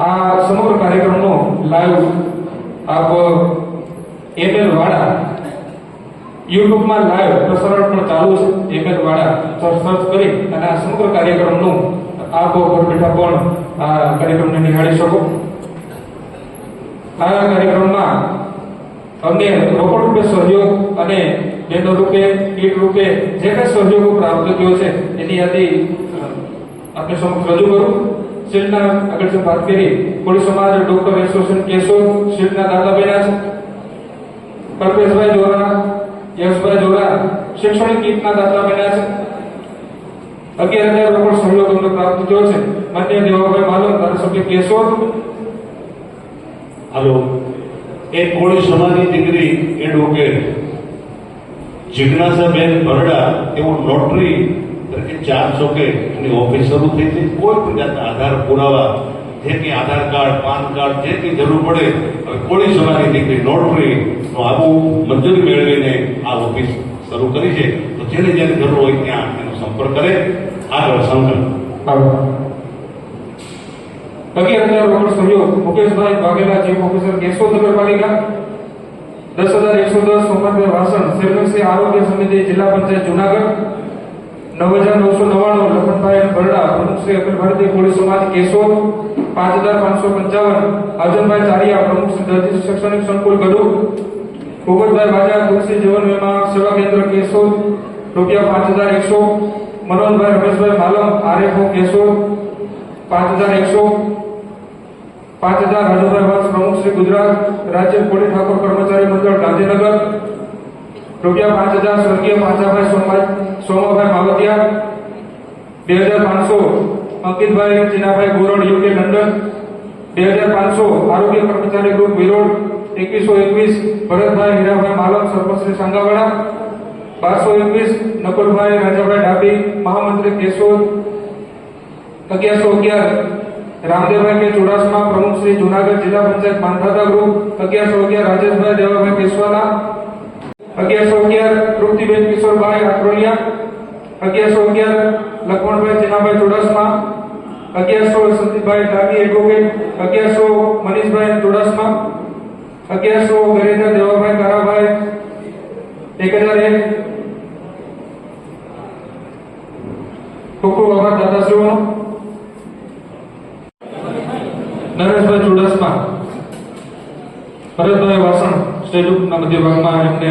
આ સમગ્ર કાર્યક્રમનો લાઈવ આપ એમએલ વાડા યુટ્યુબમાં લાઈવ પ્રસારણ પણ ચાલુ છે. એમએલ વાડા સર્ચ કરી અને આ સમગ્ર કાર્યક્રમનું આપ ઘર બેઠા પણ આ કાર્યક્રમને નિહાળી શકો. આ કાર્યક્રમમાં અમને રોકડ રૂપે સહયોગ અને બેનર રૂપે, કીટ રૂપે જે કંઈ સહયોગો પ્રાપ્ત થયો છે, એની યાદી આપણે સમક્ષ રજૂ કરું. શિલ્ડના આગળ જો વાત કરી કોળી સમાજ, ડોક્ટર કેશો શિલ્ડના દાદા બન્યા છે. પરપેશભાઈ જોરા યશભાઈ જોરા શૈક્ષણિક દાતા બન્યા છે. અગિયાર હજાર રોકડ સહયોગ અમને પ્રાપ્ત થયો છે. માન્ય દેવાભાઈ માલમ ધારાસભ્ય કેશો હાલો. એક કોળી સમાજની દીકરી, એડવોકેટ. જિજ્ઞાસાબેન ભરડા એવું નોટરી તરીકે ચાર ચોકે એની ઓફિસ શરૂ થઈ છે. કોઈ પણ જાતના આધાર પુરાવા, જે કંઈ આધાર કાર્ડ, પાન કાર્ડ, જે કંઈ જરૂર પડે, હવે કોળી સોનાની દીકરી નોટરી નો આવું મંજૂરી મેળવીને આ ઓફિસ શરૂ કરી છે. તો જેને જેને જરૂર હોય ત્યાં એનો સંપર્ક કરે. સંકલ્પ આભાર અગિયાર હજાર મુકેશભાઈ વાઘેલા ચીફ ઓફિસર કેશોદ નગરપાલિકા. દસ હજાર એકસો દસ સોમનાથભાઈ વાસણ. સેવકશ્રી આરોગ્ય સમિતિ જિલ્લા પંચાયત જુનાગઢ. નવ હજાર નવસો નવ્વાણું, લખનભાઈ ભરડા, પ્રમુખ શ્રી ભારતીય કોળી સમાજ, કેશોદ, પાંચ હજાર પાંચસો પંચાવન અર્જુનભાઈ ચારિયા, પ્રમુખ શૈક્ષણિક સંકુલ, ગઢુ ભૂપતભાઈ વાજા તુલસી જીવન વીમા સેવા કેન્દ્ર, કેશોદ, રૂપિયા પાંચ હજાર એકસો, મનોહરભાઈ રમેશભાઈ માલમ, આરએફઓ, કેશોદ, પાંચ હજાર એકસો, પાંચ હજાર રાજુભાઈ વંશ, પ્રમુખ ગુજરાત રાજ્ય કોળી ઠાકોર કર્મચારી મંડળ, ગાંધીનગર રૂપિયા પાંચ હજાર, સ્વર્ગીય પાંચાભાઈ સોમભાઈ સોમાભાઈ માવતિયા બે હજાર પાંચસો, અંકિતભાઈ ચીનાભાઈ ગોરડ, યુકે લંડન, બે હજાર પાંચસો, આરોગ્ય કર્મચારી ગ્રુપ વિરોડ, એકવીસો એકવીસ, ભરતભાઈ હીરાભાઈ માલમ સરપંચ શ્રી સાંગાવાડા, બારસો એકવીસ, નકુલભાઈ રાજાભાઈ ડાબી મહામંત્રી કેશોદ, અગિયારસો અગિયાર, રામદેવભાઈ કે ચુડાસમા, પ્રમુખ શ્રી જુનાગઢ જિલ્લા પંચાયત માનધાતા ગ્રુપ, અગિયારસો અગિયાર, રાજેશભાઈ દેવાભાઈ કેશવાલા અગિયારસો અગિયાર તૃપ્તિબેન કિશોરભાઈ આત્રોલિયા. અગિયારસો અગિયાર લખમણભાઈ ચીનાભાઈ ચુડાસમા. અગિયારસો સંદીપભાઈ ડાબી એડવોકેટ. અગિયારસો મનીષભાઈ ચુડાસમા. અગિયારસો ગરેજા દેવાભાઈ કારાભાઈ એક હજાર એક ખૂબ ખૂબ આભાર દાદાશ્રીઓનો નરેશભાઈ ચુડાસમા. ભરતભાઈ વાસણ. સ્ટેજ ઉપરના મધ્ય ભાગમાં એમને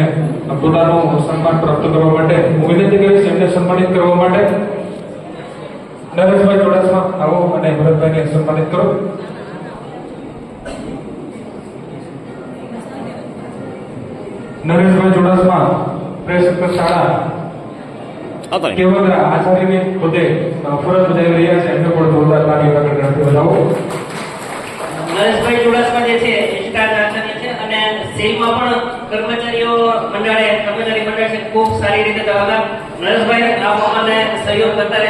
પોતાનું સન્માન પ્રાપ્ત કરવા માટે હું વિનંતી કરીશ એમને સન્માનિત કરવા માટે. નરેશભાઈ ચોડાસમા આવો અને ભરતભાઈને સન્માનિત કરો. નરેશભાઈ ચોડાસમા પ્રેસ શાળા કેવલરા આચાર્યને પોતે ફરજ બજાવી રહ્યા છે. એમને પણ જોરદાર તાળી આગળ ગણતરી બજાવો નરેશભાઈ ચોડાસમા જે છે સેલમાં પણ કર્મચારીઓ મંડળે, કર્મચારી મંડળ છે, ખૂબ સારી રીતે જવાબદાર નરેશભાઈ અને સહયોગ કરતા રહે.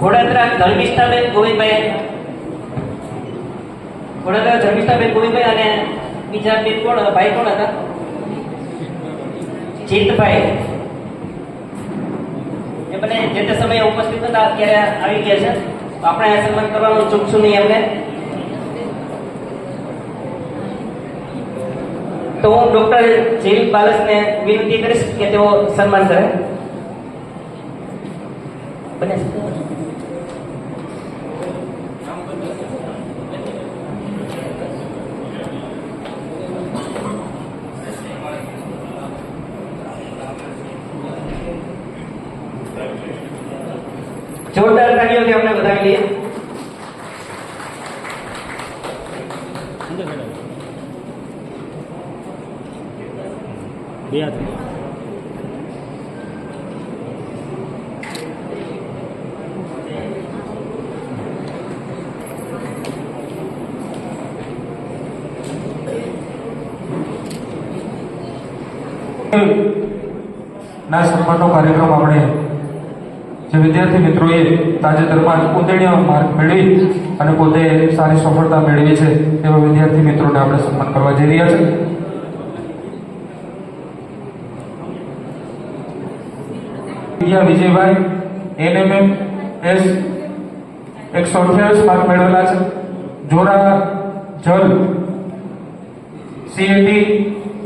ઘોડાદરા ધર્મિષ્ઠાબેન ગોવિંદભાઈ. ઘોડાદરા ધર્મિષ્ઠાબેન ગોવિંદભાઈ અને બીજા બે કોણ ભાઈ કોણ હતા. જીતભાઈ બંને જે તે સમયે ઉપસ્થિત હતા અત્યારે આવી ગયા છે. તો આપણે સન્માન કરવાનું ચૂકશું નહીં એમને. તો હું ડોક્ટર જીલ બાલસને વિનંતી કરીશ કે તેઓ સન્માન કરે. બને જોરદાર તાળીઓથી આપણે વધાવી લઈએ. બે હાથ. ના સન્માનનો કાર્યક્રમ આપણે જે વિદ્યાર્થી મિત્રોએ તાજેતરમાં ઉત્તીર્ણ માર્ક મેળવી અને પોતે સારી સફળતા મેળવી છે, તેવા વિદ્યાર્થી મિત્રોને આપણે સન્માન કરવા જઈ રહ્યા છે વિજયા વિજયભાઈ, એનએમએમ, એસ, એકસો અઠ્યાવીસ માર્ક મેળવેલા છે. જોરા, જલ, સીએટી,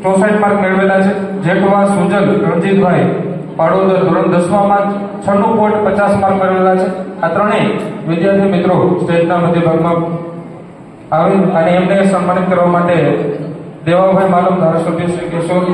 ચોસઠ માર્ક મેળવેલા છે. જેટવા સુજલ, રણજીતભાઈ પાડોદર ધોરણ દસમામાં છન્નું પોઈન્ટ પચાસ માર્ક મેળવેલા છે. આ ત્રણેય વિદ્યાર્થી મિત્રો સ્ટેજના મધ્યભાગમાં આવે અને એમને સન્માનિત કરવા માટે દેવાભાઈ માલમ ધારાસભ્ય શ્રી કેશોર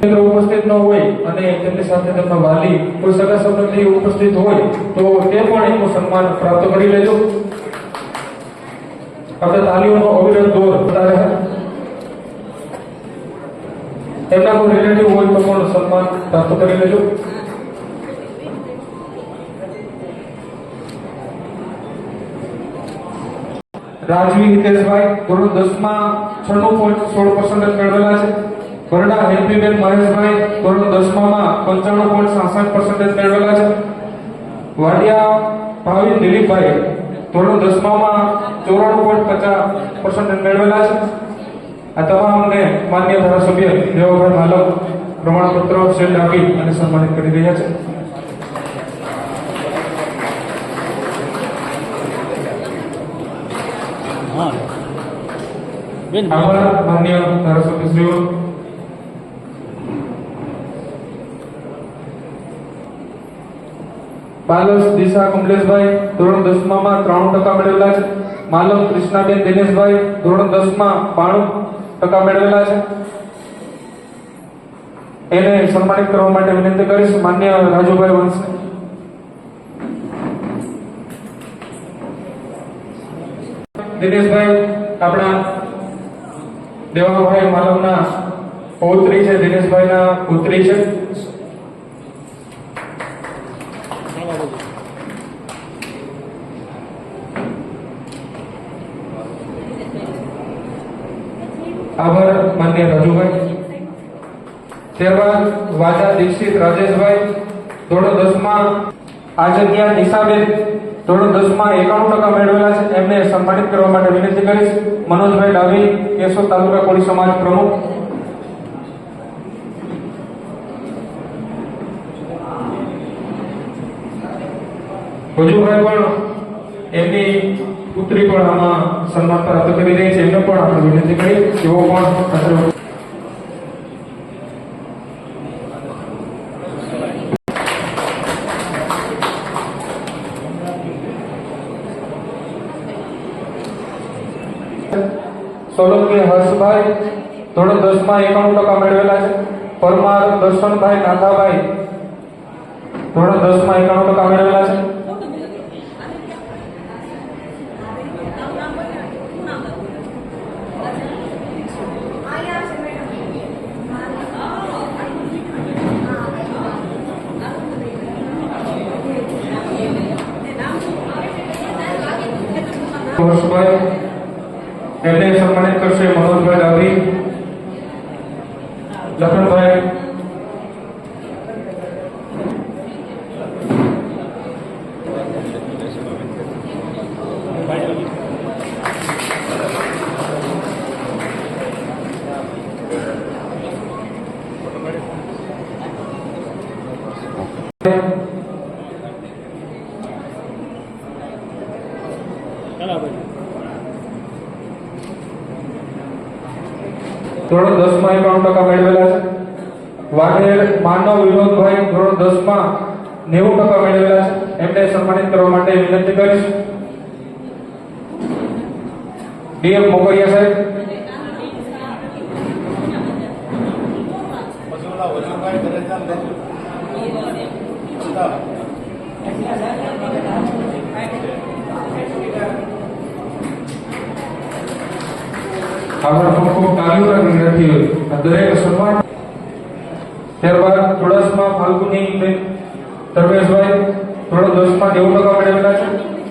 મિત્રો ઉપસ્થિત ન હોય અને તેમની સાથે તેમના વાલી કોઈ સગા સંબંધી ઉપસ્થિત હોય તો તે પણ એનું સન્માન પ્રાપ્ત કરી લેજો. આપણે તાલીઓનો અવિરત દોર રહે એમના કોઈ રિલેટિવ હોય તો પણ સન્માન પ્રાપ્ત કરી લેજો. રાજવી હિતેશભાઈ ધોરણ દસમાં છન્નું પોઈન્ટ સોળ પર્સન્ટેજ મેળવેલા છે. વરડા હેપીબેન મહેશભાઈ ધોરણ દસમામાં પંચાણું પોઈન્ટ સાસઠ પર્સન્ટેજ મેળવેલા છે. વાડિયા ભાવિન દિલીપભાઈ ધોરણ દસમામાં ચોરાણું પોઈન્ટ પચાસ પર્સન્ટેજ મેળવેલા છે. આ તમામને માન્ય ધારાસભ્ય દેવાભાઈ માલવ પ્રમાણપત્ર સેલ આપી અને સન્માનિત કરી રહ્યા છે. આભાર માન્ય ધારાસભ્યશ્રીઓ બાલસ, દિશા, કમલેશભાઈ, ધોરણ દસમામાં ત્રાણું ટકા મેળવેલા છે. માલમ, કૃષ્ણાબેન, દિનેશભાઈ, ધોરણ દસમાં બાણું ટકા મેળવેલા છે. એને સન્માનિત કરવા માટે વિનંતી કરીશ. માન્ય રાજુભાઈ વંશને. દિનેશભાઈ, આપણા દેવાભાઈ માલવના પૌત્રી છે. દિનેશભાઈના પુત્રી છે આભાર માન્ય રાજુભાઈ ત્યારબાદ વાજા દીક્ષિત રાજેશભાઈ, ધોરણ દસમાં આજ્ઞા નિશાબેન, ધોરણ દસમાં એકાણું ટકા મેળવેલા છે. એમને સન્માનિત કરવા માટે વિનંતી કરીશ. મનોજભાઈ ડાભી કેશોદ તાલુકા કોળી સમાજ પ્રમુખ. ભજુભાઈ પણ એમની પુત્રી પણ આમાં સન્માન પ્રાપ્ત કરી રહી છે. એમને પણ આપણે વિનંતી કરી તેઓ પણ સોલંકી હર્ષભાઈ, ધોરણ દસમાં એકાણું ટકા મેળવેલા છે. પરમાર, દર્શનભાઈ નાથાભાઈ ધોરણ દસમાં એકાણું ટકા મેળવેલા છે. હર્ષભાઈ એમને સન્માનિત કરશે મનોજભાઈ ડાભી લખનભાઈ ચાલો ભાઈ ધોરણ ત્રણ ટકા મેળવેલા છે? વાઘેર, માનવ, વિનોદભાઈ, ધોરણ દસમાં નેવું ટકા મેળવેલા છે. એમને સન્માનિત કરવા માટે વિનંતી કરીશ. ડીએમ મોકરિયા સાહેબ. આપણા ખૂબ ખૂબ તાલીઓ વિદ્યાર્થીઓ આ ટકા મેળવેલા છે.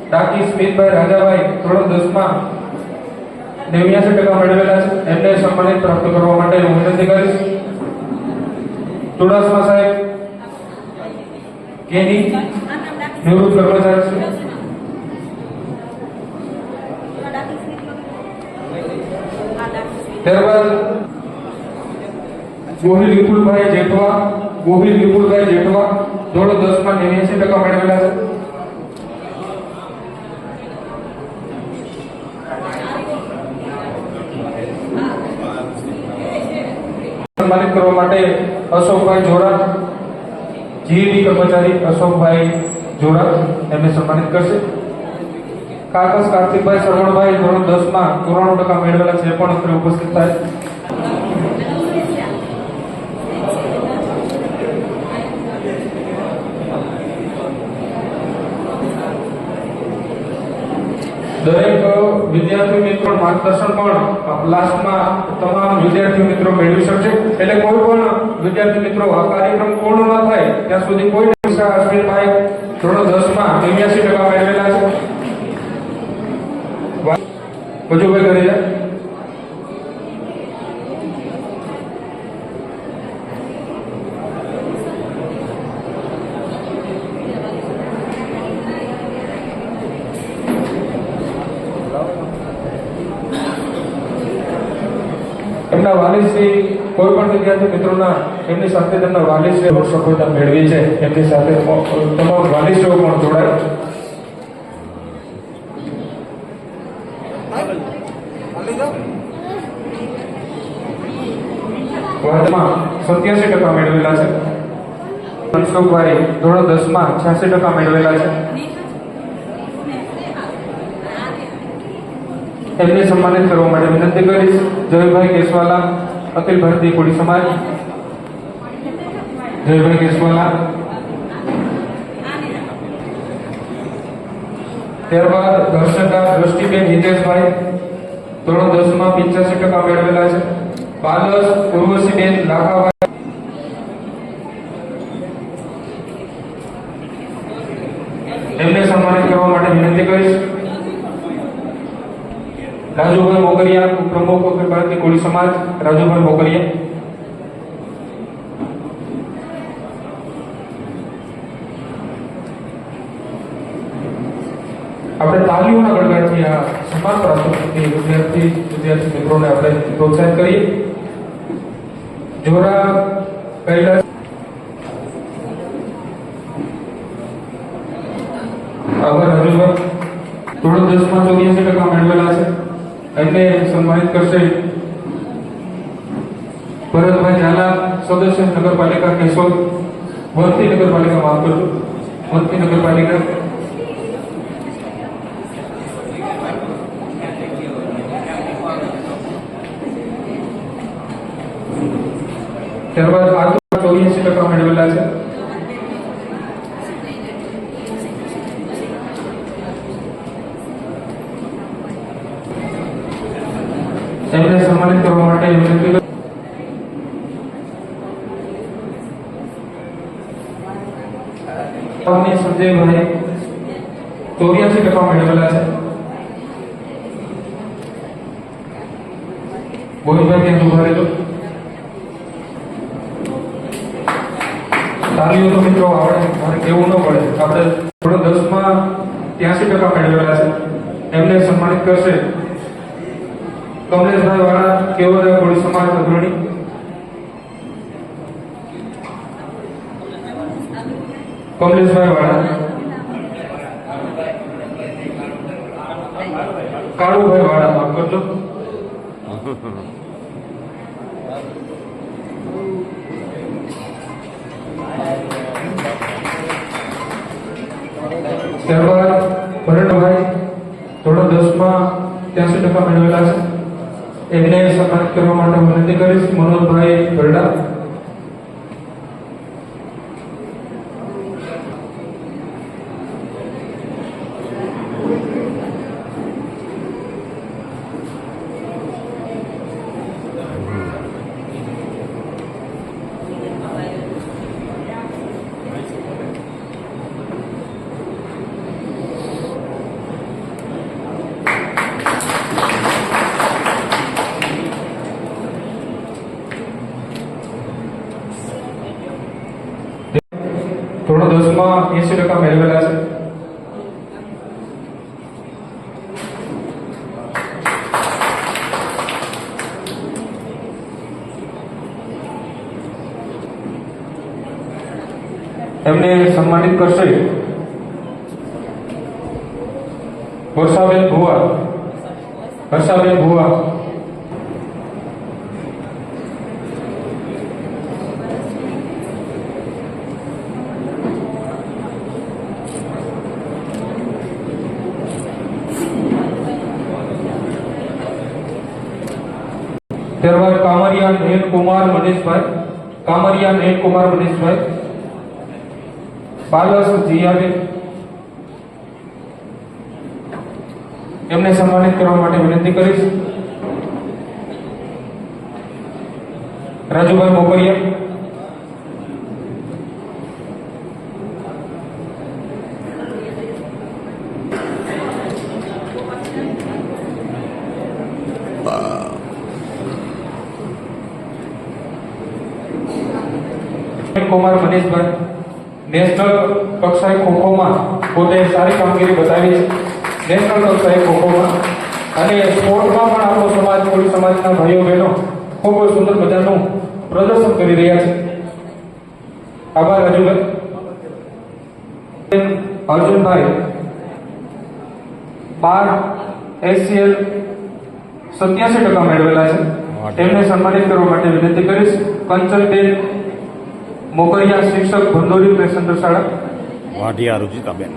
ડાકી પ્રાપ્ત કરવા માટે હું વિનંતી કરીશ. ચુડાસમા સાહેબ, એની નિવૃત્ત કર્મચારી ત્યારબાદ ગોહિલ વિપુલભાઈ જેઠવા, ગોહિલ વિપુલભાઈ જેઠવા, ધોરણ દસમાં નેવ્યાસી ટકા મેળવેલા છે. સન્માનિત કરવા માટે અશોકભાઈ જોરા, જીઈડી કર્મચારી અશોકભાઈ જોરા એમને સન્માનિત કરશે. કાકસ, કાર્તિકભાઈ, શ્રવણભાઈ ધોરણ દસમાં ચોરાણું ટકા મેળવેલા છે પણ અત્યારે ઉપસ્થિત થાય. દરેક વિદ્યાર્થી મિત્રો માર્ગદર્શન પણ લાસ્ટમાં તમામ વિદ્યાર્થી મિત્રો મેળવી શકશે. એટલે કોઈ પણ વિદ્યાર્થી મિત્રો આ કાર્યક્રમ પૂર્ણ ન થાય, ત્યાં સુધી કોઈ પૈસા અશ્વિનભાઈ ધોરણ દસમાં નેવ્યાસી ટકા મેળવેલા છે. ભજુભાઈ કરી જાય એમના વાલીશ્રી કોઈ પણ વિદ્યાર્થી મિત્રોના, એમની સાથે તેમના વાલીશ્રીઓ સફળતા મેળવી છે. એમની સાથે તમામ વાલીશ્રીઓ પણ જોડાય. સત્યાસી ટકા મેળવેલા છે. મનસુખભાઈ ધોરણ દસમાં છ્યાસી ટકા મેળવેલા છે. એમને સન્માનિત કરવા માટે વિનંતી કરીશ. જયભાઈ કેશવાલા અખિલ ભારતીય કોળી સમાજ. જયભાઈ કેશવાલા ત્યારબાદ દર્શકા દ્રષ્ટિબેન હિતેશભાઈ. ધોરણ દસમાં પિંચ્યાસી ટકા મેળવેલા છે. પાલસ ઉર્વશીબેન લાખાભાઈ. એમને સન્માનિત કરવા માટે વિનંતી કરીશ. રાજુભાઈ મોકરિયા પ્રમુખ અખિલ ભારતીય કોળી સમાજ. રાજુભાઈ મોકરિયા. આપણે તાલીઓના ગણગાથી આ સમાન પ્રાપ્તિ વિદ્યાર્થી વિદ્યાર્થી મિત્રોને આપણે પ્રોત્સાહિત કરીએ. જોરા કૈલાસ આભાર રાજુભાઈ. ધોરણ દસમાં ચોર્યાસી ટકા મેળવેલા છે. એમને સન્માનિત કરશે. ભરતભાઈ ઝાલા સદસ્ય નગરપાલિકા કેશોદ વંથી નગરપાલિકા માફ કરજો વંથી નગરપાલિકા. ત્યારબાદ આગળ ચોર્યાસી ટકા મેળવેલા છે એમને સન્માનિત કરવા માટે વિનંતી કરું. અવની સંજયભાઈ ચોર્યાસી ટકા મેળવેલા છે ગોવિંદભાઈ ત્યાં ઊભા રહેજો તાલીઓ તો મિત્રો આપણે મારે કેવું ન પડે આપણે થોડો દસમાં ત્યાસી ટકા મેળવેલા છે એમને સન્માનિત કરશે કમલેશભાઈ વાળા કેવડિયા કોળી સમાજ અગ્રણી ત્યારબાદ ભરતભાઈ ધોરણ દસમાં ત્યાંસી ટકા મેળવેલા છે. એમને સન્માનિત કરવા માટે વિનંતી કરીશ. મનોજભાઈ ગરડા દસમાં મેળવેલા છે એમને સન્માનિત કરશે? ત્યારબાદ કામરિયા નયન કુમાર મનીષભાઈ, કામરિયા નયન કુમાર મનીષભાઈ પાલસ જીયાબેન એમને સન્માનિત કરવા માટે વિનંતી કરીશ. રાજુભાઈ મોકરિયા કુમાર મનીષભાઈ નેશનલ કક્ષાએ ખોખોમાં પોતે સારી કામગીરી બતાવી છે. નેશનલ કક્ષાએ ખોખોમાં. અને સ્પોર્ટમાં પણ આપણો સમાજ કોળી સમાજના ભાઈઓ બહેનો ખૂબ જ સુંદર મજાનું પ્રદર્શન કરી રહ્યા છે. આભાર રાજુભાઈ અર્જુનભાઈ બાર એસીએલ સત્યાસી ટકા મેળવેલા છે. તેમને સન્માનિત કરવા માટે વિનંતી કરીશ. કંચનબેન મોકરિયા શિક્ષક ભંડોરી પ્રેસેન્ટર શાળા. વાઢિયા રુચિતાબેન.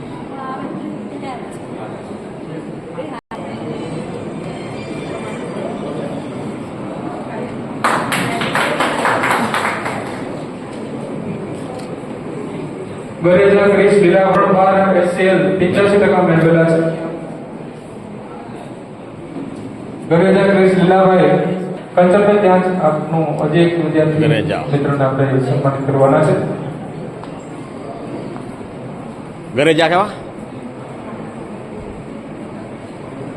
ગરેજા ક્રિસ લીલા બાર એસસીએલ પિચ્યાસી ટકા મેળવેલા છે. ગરેજા ક્રિસ લીલાભાઈ કંચનભાઈ ત્યાં જ આપનું હજી એક વિદ્યાર્થી મિત્રને આપણે સન્માનિત કરવાના છે. ઘરે જા કેવા?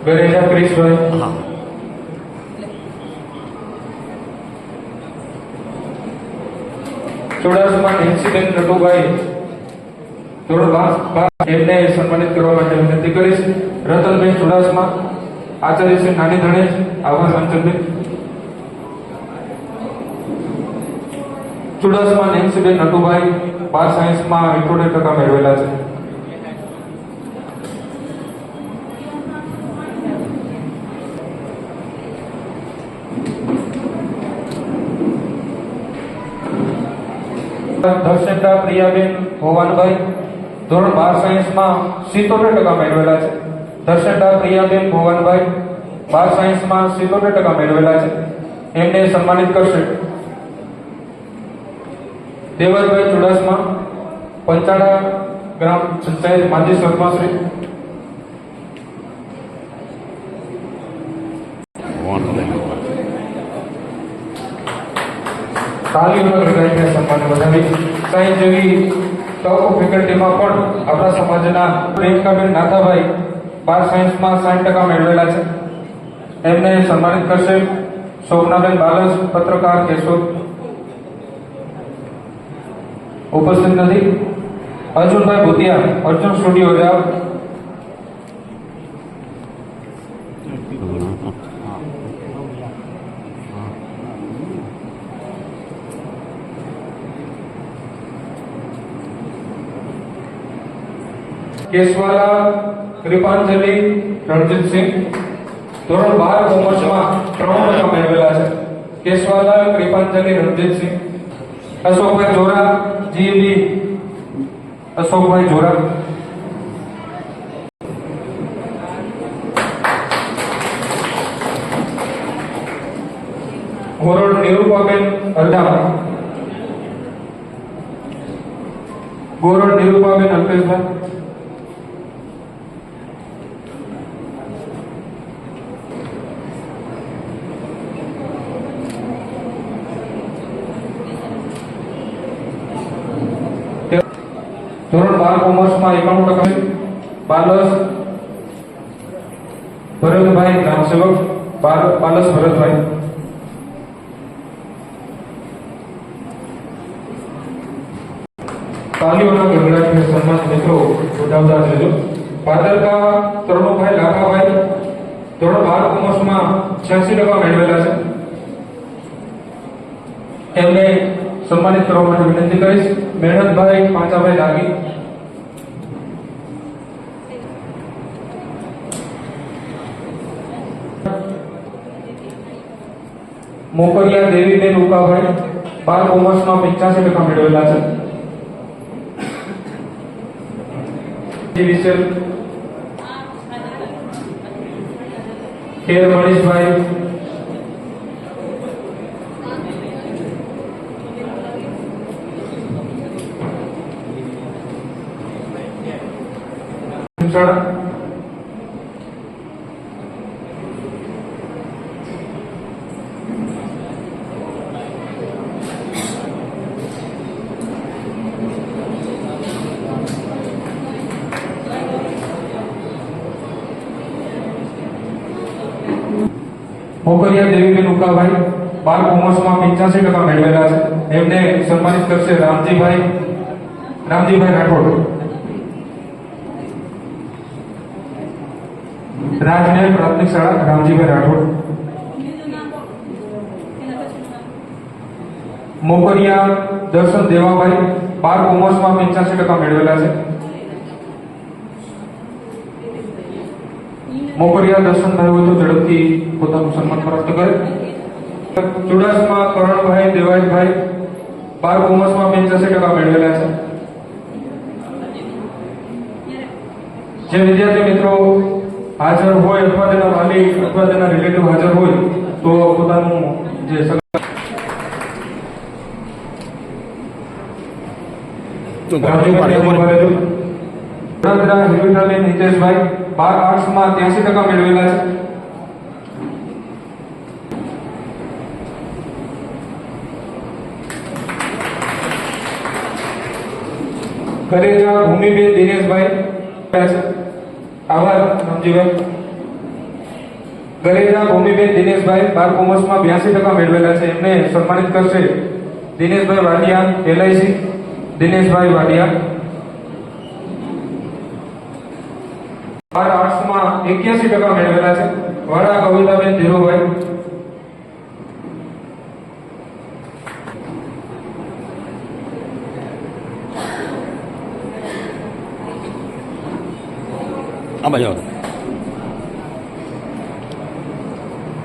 ગરેજા ક્રિસભાઈ હા. ચોડાસમાં ઇન્સિડેન્ટ નટુભાઈ ધોરણ એમને સન્માનિત કરવા માટે વિનંતી કરીશ. રતનભાઈ ચુડાસમા આચાર્ય શ્રી નાની ધણેજ આભાર કંચનબેન ચુડાસમા નેન્સીબેન નટુભાઈ બાર સાયન્સમાં ઇઠોતેર ટકા મેળવેલા છે. દર્શિકા પ્રિયાબેન, ભવાનભાઈ, ધોરણ બાર સાયન્સમાં સિત્તોતેર ટકા મેળવેલા છે. દર્શિકા પ્રિયાબેન, ભવાનભાઈ, બાર સાયન્સમાં સિત્તોતેર ટકા મેળવેલા છે. એમને સન્માનિત કરશે. દેવરભાઈ ચુડાસમા, પંચાળા ગ્રામ પંચાયત માજી સરપંચશ્રી. વાંધો નહીં સન્માન વધાવી સાયન્સ જેવી ટોપ ફેકલ્ટીમાં પણ આપણા સમાજના પ્રિયંકાબેન નાથાભાઈ બાર સાયન્સમાં સાઠ ટકા મેળવેલા છે. એમને સન્માનિત કરશે શોભનાબેન બાલસ પત્રકાર કેશોદ ઉપસ્થિત નથી. અર્જુનભાઈ ભૂતિયા, અર્જુન સ્ટુડિયો જાવ કેશવાલા કૃપાંજલિ રણજીતસિંહ ધોરણ બાર કોમર્સમાં ત્રણ ટકા મેળવેલા છે. કેશવાલા કૃપાંજલિ રણજીતસિંહ અશોકભાઈ જોરા જીબી અશોકભાઈ જોરા. ગોરડ નિરૂપાબેન અરદામા ગોરડ નિરૂપાબેન અલ્પેશભાઈ ધોરણ બાર કોમર્સમાં એકાણું ટકા બાલસ ભરતભાઈ ગ્રામસેવક. બાલ- બાલસ ભરતભાઈ. તાલીઓના ગગડાટને સન્માન મિત્રો વધાવતા જજો પાદરકા તરુણભાઈ લાખાભાઈ, ધોરણ બાર કોમર્સમાં છ્યાસી ટકા મેળવેલા છે. એમને સન્માનિત કરવા માટે વિનંતી કરીશ. મહેનતભાઈ પાંચાભાઈ લાગી. મોકરિયા દેવીબેન ઉકાભાઈ બાર કોમર્સમાં પંચ્યાસી ટકા મેળવેલા છે. જી વિશેલ ખેર મનીષભાઈ. શાળા મોકરિયા દેવીબેન ઉકાભાઈ બાર કોમર્સમાં પંચ્યાસી ટકા મેળવેલા છે. એમને સન્માનિત કરશે રામજીભાઈ રામજીભાઈ રાઠોડ. રાજમહેલ પ્રાથમિક શાળા, રામજીભાઈ રાઠોડ. મોકરિયા દર્શન દેવાભાઈ, બાર કોમર્સમાં પંચ્યાસી ટકા મેળવેલા છે. મોકરિયા દર્શનભાઈ હોય તો ઝડપથી પોતાનું સન્માન પ્રાપ્ત કરે. ચુડાસમાં કરણભાઈ દેવાયતભાઈ બાર કોમર્સમાં પંચ્યાસી ટકા મેળવેલા છે. જે વિદ્યાર્થી મિત્રો હાજર હોય અથવા તેના વાલી અથવા તેના રિલેટિવ હાજર હોય તો પોતાનું જે સગ- વડોદરા હિરવિઠાબેન હિતેશભાઈ, બાર આર્ટ્સમાં ત્યાસી ટકા મેળવેલા છે. કરેજા ભૂમિબેન, દિનેશભાઈ આભાર, રામજીભાઈ. ગરેજા ભૂમિબેન, દિનેશભાઈ બાર કોમર્સમાં બ્યાસી ટકા મેળવેલા છે. એમને સન્માનિત કરશે દિનેશભાઈ વાડિયા એલઆઈસી, દિનેશભાઈ વાડિયા બાર આર્ટ્સમાં એક્યાસી ટકા મેળવેલા છે. વાડા કવિતાબેન ધીરુભાઈ.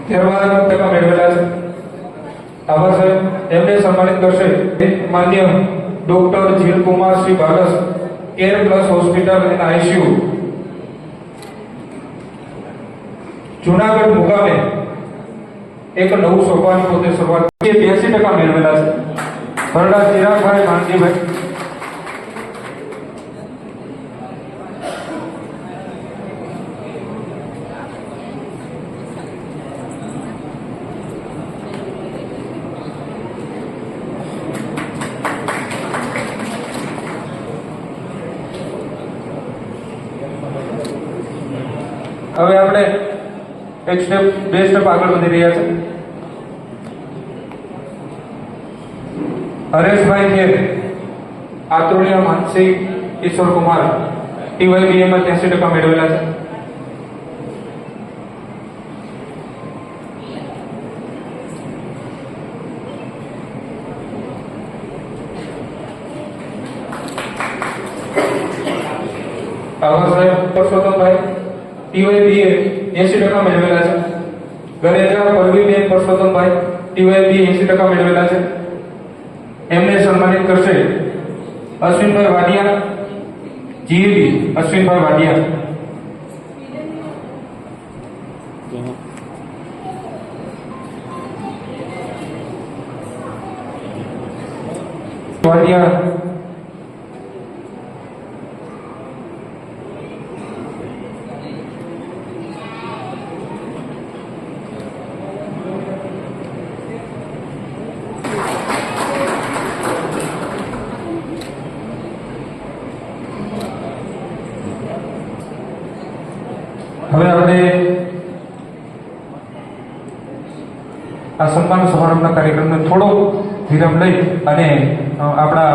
ત્યારબાદ ટકા મેળવેલા છે. આભાર સાહેબ એમને સન્માનિત કરશે માન્ય doctor Jil Kumar Shri Balas care plus hospital and ICU. Junagadh મુકામે એક નવું સોપાન પોતે શરૂઆત બ્યાસી ટકા મેળવેલા છે. બરડા ચિરાગભાઈ માનજીભાઈ હવે આપણે એક સ્ટેપ બે સ્ટેપ આગળ વધી રહ્યા છે. હરેશભાઈ ખેર આત્રોલિયા માનસિંહ કિશોર કુમાર ટીવાયમાં ત્યાસી ટકા મેળવેલા છે આભાર સાહેબ પરસોત્તમભાઈ ટીવાય બીએ એસી ટકા મેળવેલા છે ગરેજા પરવીબેન પરસોત્તમભાઈ ટીવાય બી એસી ટકા મેળવેલા છે. એમને સન્માનિત કરશે અશ્વિનભાઈ વાડિયા જીએબી અશ્વિનભાઈ વાડિયા વાડિયા હવે આપણે આ સન્માન સમારંભના કાર્યક્રમને થોડો વિરામ લઈ અને આપણા